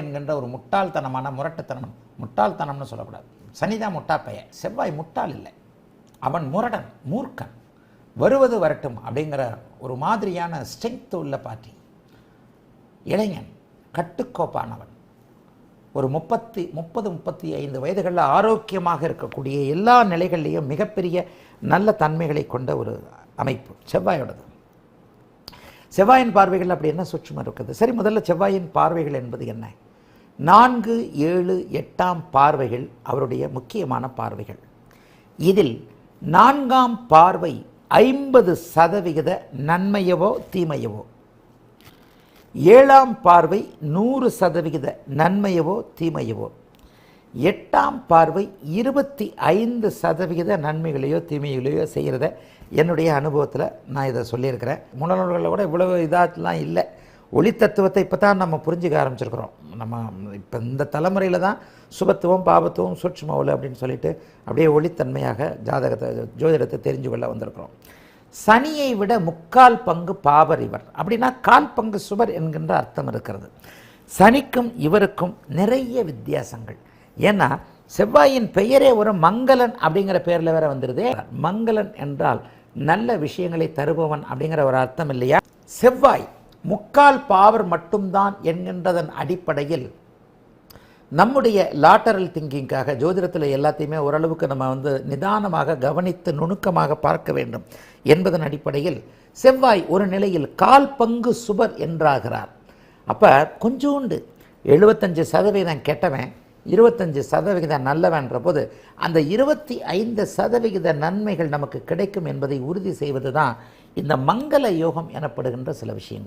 என்கின்ற ஒரு முட்டாள்தனமான முரட்டுத்தனம் முட்டாள்தனம்னு சொல்லக்கூடாது. சனிதான் முட்டா பையன் செவ்வாய் முட்டாள் இல்லை. அவன் முரடன் மூர்க்கன். வருவது வரட்டும் அப்படிங்கிற ஒரு மாதிரியான ஸ்ட்ரென்த் உள்ள பாட்டி. இளைஞன் கட்டுக்கோப்பானவன். ஒரு முப்பத்தி முப்பது முப்பத்தி ஐந்து வயதுகளில் ஆரோக்கியமாக இருக்கக்கூடிய எல்லா நிலைகள்லேயும் மிகப்பெரிய நல்ல தன்மைகளை கொண்ட ஒரு அமைப்பு செவ்வாயோடது. செவ்வாயின் பார்வைகள் அப்படி என்ன சுற்றுமா இருக்குது? சரி முதல்ல செவ்வாயின் பார்வைகள் என்பது என்ன? நான்கு ஏழு எட்டாம் பார்வைகள் அவருடைய முக்கியமான பார்வைகள். இதில் நான்காம் பார்வை ஐம்பது சதவிகித நன்மையவோ தீமையவோ. ஏழாம் பார்வை நூறு சதவிகித நன்மையவோ தீமையவோ. எட்டாம் பார்வை இருபத்தி ஐந்து சதவிகித நன்மைகளையோ தீமைகளையோ செய்கிறத என்னுடைய அனுபவத்தில் நான் இதை சொல்லியிருக்கிறேன். முன்னோர்களை விட இவ்வளவு இதாகலாம் இல்லை. ஒளி தத்துவத்தை இப்போ தான் நம்ம புரிஞ்சுக்க ஆரம்பிச்சிருக்கிறோம். நம்ம இப்போ இந்த தலைமுறையில் தான் சுபத்துவம் பாபத்துவம் சூட்சுமவுல அப்படின்னு சொல்லிட்டு அப்படியே ஒளித்தன்மையாக ஜாதகத்தை ஜோதிடத்தை தெரிஞ்சு கொள்ள வந்திருக்கிறோம். சனியை விட முக்கால் பங்கு பாவர் இவர். அப்படின்னா கால் பங்கு சுவர் என்கின்ற அர்த்தம் இருக்கிறது. சனிக்கும் இவருக்கும் நிறைய வித்தியாசங்கள். ஏன்னா செவ்வாயின் பெயரே ஒரு மங்களன் அப்படிங்கிற பெயரில் வேற வந்துருதே. மங்களன் என்றால் நல்ல விஷயங்களை தருபவன் அப்படிங்கிற ஒரு அர்த்தம் இல்லையா? செவ்வாய். முக்கால் பாவர் மட்டும்தான் என்கின்றதன் அடிப்படையில் நம்முடைய லாட்டரல் திங்கிங்காக ஜோதிடத்தில் எல்லாத்தையுமே ஓரளவுக்கு நம்ம வந்து நிதானமாக கவனித்து நுணுக்கமாக பார்க்க வேண்டும் என்பதன் அடிப்படையில் செவ்வாய் ஒரு நிலையில் கால் பங்கு சுபர் என்றாகிறார். அப்போ கொஞ்சோண்டு எழுபத்தஞ்சு சதவீதம் கெட்டவன் இருபத்தஞ்சு சதவிகிதம் நல்லவன்ற போது அந்த இருபத்தி ஐந்து சதவிகித நன்மைகள் நமக்கு கிடைக்கும் என்பதை உறுதி செய்வது தான் இந்த மங்கள யோகம் எனப்படுகின்ற சில விஷயங்கள்.